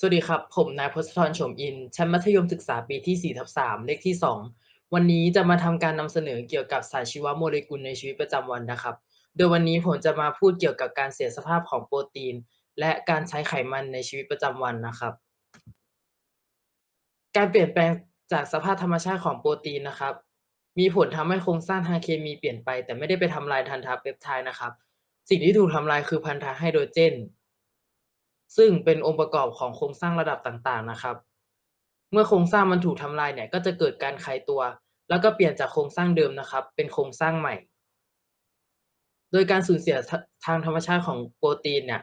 สวัสดีครับ ผมนายพศธรโฉมอิน ชั้นมัธยมศึกษาปีที่4/3เลขที่ 2 วันนี้จะมาทำการนำเสนอเกี่ยวกับสารชีวโมเลกุลในชีวิตประจำวันนะครับ โดยวันนี้ผมจะมาพูดเกี่ยวกับการเสียสภาพของโปรตีน และการใช้ไขมันในชีวิตประจำวันนะครับ การเปลี่ยนแปลงจากสภาพธรรมชาติของโปรตีนนะครับ มีผลทำให้โครงสร้างทางเคมีเปลี่ยนไป แต่ไม่ได้ไปทำลายพันธะเปปไทด์นะครับ สิ่งที่ถูกทำลายคือพันธะไฮโดรเจน ซึ่งเป็นองค์ประกอบของโครงสร้างระดับต่างๆนะครับ เมื่อโครงสร้างมันถูกทำลายเนี่ยก็จะเกิดการคลายตัว แล้วก็เปลี่ยนจากโครงสร้างเดิมนะครับ เป็นโครงสร้างใหม่ โดยการสูญเสียทางธรรมชาติของโปรตีนเนี่ย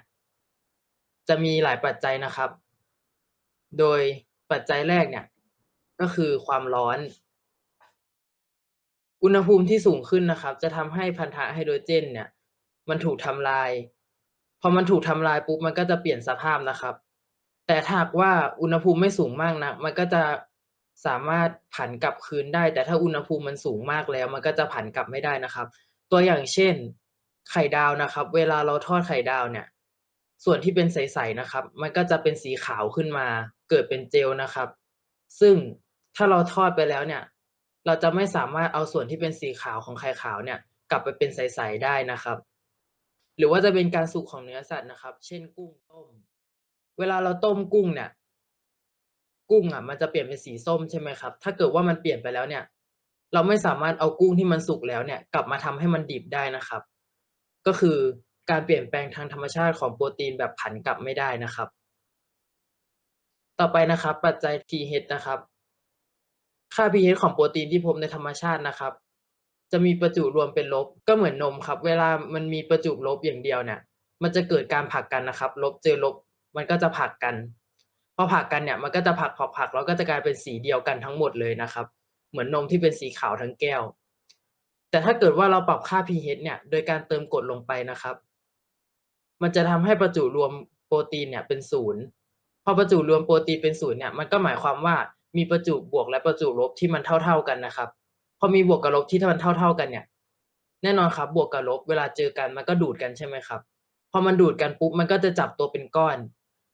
จะมีหลายปัจจัยนะครับ โดยปัจจัยแรกเนี่ยก็คือความร้อน อุณหภูมิที่สูงขึ้นนะครับ จะทำให้พันธะไฮโดรเจนเนี่ยมันถูกทำลาย อมันถูกทำลายปุ๊บมันก็จะเปลี่ยนสภาพนะครับ แต่ถ้าหากว่าอุณหภูมิไม่สูงมากนักมันก็จะสามารถผันกลับคืนได้ แต่ถ้าอุณหภูมิมันสูงมากแล้ว มันก็จะผันกลับไม่ได้นะครับ ตัวอย่างเช่น ไข่ดาวนะครับ เวลาเราทอดไข่ดาวเนี่ย ส่วนที่เป็นใสๆนะครับ มันก็จะเป็นสีขาวขึ้นมา เกิดเป็นเจลนะครับ ซึ่งถ้าเราทอดไปแล้วเนี่ย เราจะไม่สามารถเอาส่วนที่เป็นสีขาวของไข่ขาวเนี่ย กลับไปเป็นใสๆได้นะครับ หรือว่าจะเป็นการสุกของเนื้อสัตว์นะครับ เช่นกุ้งต้ม เวลาเราต้มกุ้งเนี่ย กุ้งอะ มันจะเปลี่ยนเป็นสีส้มใช่ไหมครับ ถ้าเกิดว่ามันเปลี่ยนไปแล้วเนี่ย เราไม่สามารถเอากุ้งที่มันสุกแล้วเนี่ย กลับมาทำให้มันดิบได้นะครับ ก็คือการเปลี่ยนแปลงทางธรรมชาติของโปรตีนแบบผันกลับไม่ได้นะครับ ต่อไปนะครับ ปัจจัย pH นะครับ ค่า pH ของโปรตีนที่พบในธรรมชาตินะครับ จะมีประจุรวมเป็นลบก็เหมือนนมครับ เวลามันมีประจุลบอย่างเดียวเนี่ย มันจะเกิดการผลักกันนะครับ ลบเจอลบมันก็จะผลักกันพอผลักกันเนี่ยมันก็จะผลักๆๆแล้วก็จะกลายเป็นสีเดียวกันทั้งหมดเลยนะครับ เหมือนนมที่เป็นสีขาวทั้งแก้ว แต่ถ้าเกิดว่าเราปรับค่า pH เนี่ย โดยการเติมกรดลงไปนะครับ มันจะทำให้ประจุรวมโปรตีนเนี่ยเป็น0พอประจุรวมโปรตีนเป็น0เนี่ยมันก็หมายความว่ามีประจุบวกและประจุลบที่มันเท่า ๆกันนะครับ พอมีบวกกับลบที่มันเท่า ๆกันเนี่ย แน่นอนครับ บวกกับลบเวลาเจอกันมันก็ดูดกันใช่ไหมครับ พอมันดูดกันปุ๊บมันก็จะจับตัวเป็นก้อน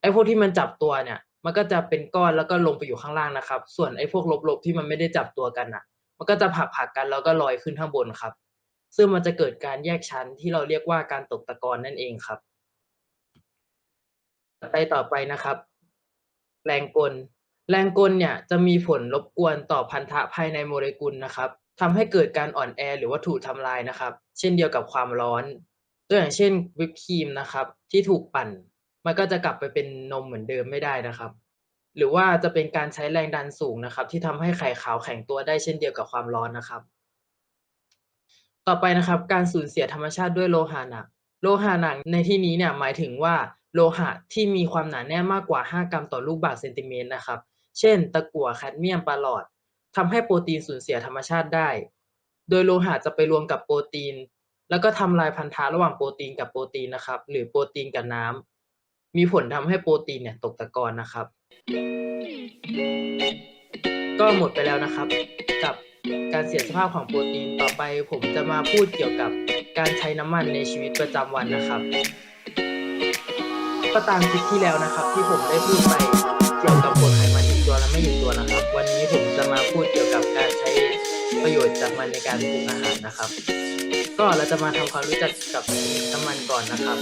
ไอ้พวกที่มันจับตัวเนี่ย มันก็จะเป็นก้อนแล้วก็ลงไปอยู่ข้างล่างนะครับ ส่วนไอ้พวกลบๆที่มันไม่ได้จับตัวกันน่ะ มันก็จะผลักกันแล้วก็ลอยขึ้นข้างบนครับ ซึ่งมันจะเกิดการแยกชั้นที่เราเรียกว่าการตกตะกอนนั่นเองครับไปต่อไปนะครับ แรงกล แรงกลเนี่ยจะมีผลรบกวนต่อพันธะภายในโมเลกุลนะครับทำให้เกิดการอ่อนแอหรือว่าถูกทำลายนะครับ เช่นเดียวกับความร้อน ตัวอย่างเช่นวิปครีมนะครับ ที่ถูกปั่น มันก็จะกลับไปเป็นนมเหมือนเดิมไม่ได้นะครับ หรือว่าจะเป็นการใช้แรงดันสูงนะครับ ที่ทำให้ไข่ขาวแข็งตัวได้เช่นเดียวกับความร้อนนะครับ ต่อไปนะครับ การสูญเสียธรรมชาติด้วยโลหะหนักโลหะหนักในที่นี้เนี่ยหมายถึงว่าโลหะที่มีความหนาแน่นมากกว่า 5 กรัมต่อลูกบาศก์เซนติเมตรนะครับ เช่น ตะกั่วแคดเมียมปาลอดทำให้โปรตีนสูญเสียธรรมชาติได้ โดยโลหะจะไปรวมกับโปรตีน แล้วก็ทำลายพันธะระหว่างโปรตีนกับโปรตีนนะครับ หรือโปรตีนกับน้ำมีผลทำให้โปรตีนเนี่ยตกตะกอนนะครับ ก็หมดไปแล้วนะครับ กับการเสียสภาพของโปรตีนต่อไป ผมจะมาพูดเกี่ยวกับการใช้น้ำมันในชีวิตประจำวันนะครับก็ตามคลิปที่แล้วนะครับ ที่ผมได้พูดไปเกี่ยวกับกรดไขมัน ไม่อิ่ตัวนะครับ วันนี้ผมจะมาพูดเกี่ยวกับการใช้ประโยชน์จากมันในการปรุงอาหารนะครับ ก็เราจะมาทำความรู้จักกับน้ำมันก่อนนะครับ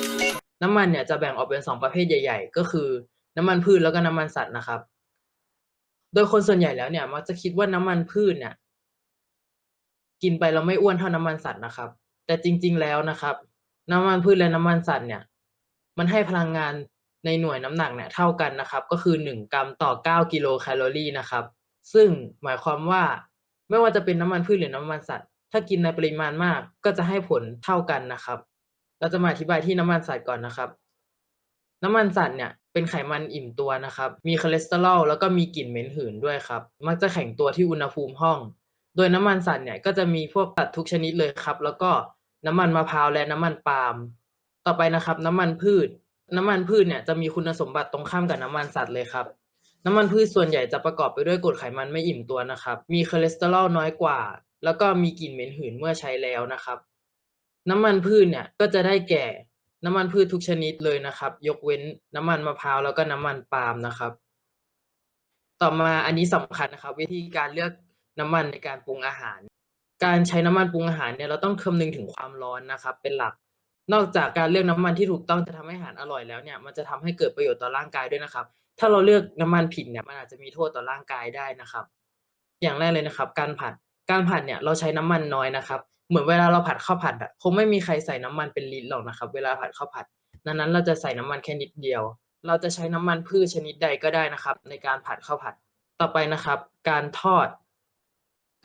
น้ำมันเนี่ยจะแบ่งออกเป็นสองประเภทใหญ่ ๆ ก็คือ น้ำมันพืชแล้วก็น้ำมันสัตว์นะครับ โดยคนส่วนใหญ่แล้วเนี่ยมักจะคิดว่าน้ำมันพืชเนี่ยกินไปแล้วไม่อ้วนเท่าน้ำมันสัตว์นะครับ แต่จริง ๆแล้วนะครับ น้ำมันพืชและน้ำมันสัตว์เนี่ย มันให้พลังงาน ในหน่วยน้ำหนักเนี่ยเท่ากันนะครับ ก็คือ 1 กรัมต่อ 9 กิโลแคลอรี่นะครับ ซึ่งหมายความว่าไม่ว่าจะเป็นน้ำมันพืชหรือน้ำมันสัตว์ ถ้ากินในปริมาณมากก็จะให้ผลเท่ากันนะครับ เราจะมาอธิบายที่น้ำมันสัตว์ก่อนนะครับ น้ำมันสัตว์เนี่ยเป็นไขมันอิ่มตัวนะครับ มีคอเลสเตอรอลแล้วก็มีกลิ่นเหม็นหืนด้วยครับ มักจะแข็งตัวที่อุณหภูมิห้อง โดยน้ำมันสัตว์เนี่ยก็จะมีพวกสัตว์ทุกชนิดเลยครับ แล้วก็น้ำมันมะพร้าวและน้ำมันปาล์ม ต่อไปนะครับ น้ำมันพืช น้ำมันพืชเนี่ยจะมีคุณสมบัติตรงข้ามกับน้ำมันสัตว์เลยครับ น้ำมันพืชส่วนใหญ่จะประกอบไปด้วยกรดไขมันไม่อิ่มตัวนะครับ มีคอเลสเตอรอลน้อยกว่า แล้วก็มีกลิ่นเหม็นหืนเมื่อใช้แล้วนะครับ น้ำมันพืชเนี่ยก็จะได้แก่น้ำมันพืชทุกชนิดเลยนะครับ ยกเว้นน้ำมันมะพร้าวแล้วก็น้ำมันปาล์มนะครับ ต่อมาอันนี้สำคัญนะครับ วิธีการเลือกน้ำมันในการปรุงอาหาร การใช้น้ำมันปรุงอาหารเนี่ยเราต้องคำนึงถึงความร้อนนะครับ เป็นหลัก นอกจากการเลือกน้ำมันที่ถูกต้องจะทำให้อาหารอร่อยแล้วเนี่ยมันจะทำให้เกิดประโยชน์ต่อร่างกายด้วยนะครับ ถ้าเราเลือกน้ำมันผิดเนี่ยมันอาจจะมีโทษต่อร่างกายได้นะครับ อย่างแรกเลยนะครับ การผัดการผัดเนี่ยเราใช้น้ำมันน้อยนะครับ เหมือนเวลาเราผัดข้าวผัดอะคงไม่มีใครใส่น้ำมันเป็นลิตรหรอกนะครับ เวลาผัดข้าวผัดดังนั้นเราจะใส่น้ำมันแค่นิดเดียว เราจะใช้น้ำมันพืชชนิดใดก็ได้นะครับ ในการผัดข้าวผัดต่อไปนะครับ การทอด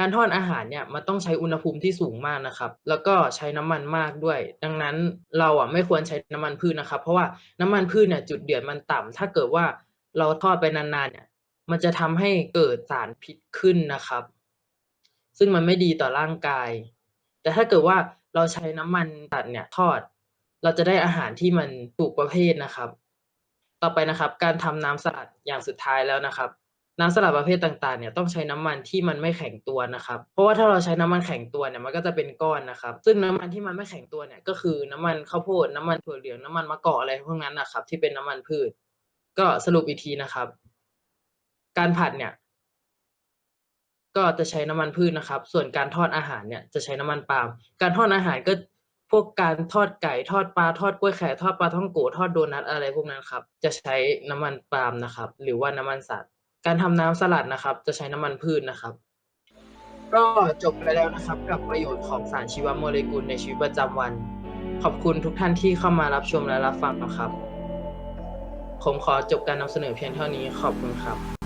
การทอดอาหารเนี่ยมันต้องใช้อุณหภูมิที่สูงมากนะครับ แล้วก็ใช้น้ำมันมากด้วย ดังนั้นเราอะไม่ควรใช้น้ำมันพืชนะครับ เพราะว่าน้ำมันพืชเนี่ยจุดเดือดมันต่ำถ้าเกิดว่าเราทอดไปนานๆเนี่ยมันจะทำให้เกิดสารพิษขึ้นนะครับ ซึ่งมันไม่ดีต่อร่างกาย แต่ถ้าเกิดว่าเราใช้น้ำมันตัดเนี่ยทอด เราจะได้อาหารที่มันถูกประเภทนะครับ ต่อไปนะครับ การทำน้ำสลัดอย่างสุดท้ายแล้วนะครับ น้ำสลัดประเภทต่างๆเนี่ยต้องใช้น้ำมันที่มันไม่แข็งตัวนะครับ เพราะว่าถ้าเราใช้น้ำมันแข็งตัวเนี่ยมันก็จะเป็นก้อนนะครับ ซึ่งน้ำมันที่มันไม่แข็งตัวเนี่ยก็คือน้ำมันข้าวโพดน้ำมันถั่วเหลืองน้ำมันมะกอกอะไรพวกนั้นนะครับ ที่เป็นน้ำมันพืช ก็สรุปอีกทีนะครับ การผัดเนี่ย ก็จะใช้น้ำมันพืชนะครับ ส่วนการทอดอาหารเนี่ยจะใช้น้ำมันปาล์มการทอดอาหารก็พวกการทอดไก่ทอดปลาทอดกล้วยไข่ทอดปลาท่องโกทอดโดนัทอะไรพวกนั้นครับ จะใช้น้ำมันปาล์มนะครับ หรือว่าน้ำมันสัตว์ การทำน้ำสลัดนะครับ จะใช้น้ำมันพืชนะครับ ก็จบไปแล้วนะครับ กับประโยชน์ของสารชีวโมเลกุลในชีวิตประจำวัน ขอบคุณทุกท่านที่เข้ามารับชมและรับฟังนะครับ ผมขอจบการนำเสนอเพียงเท่านี้ขอบคุณครับ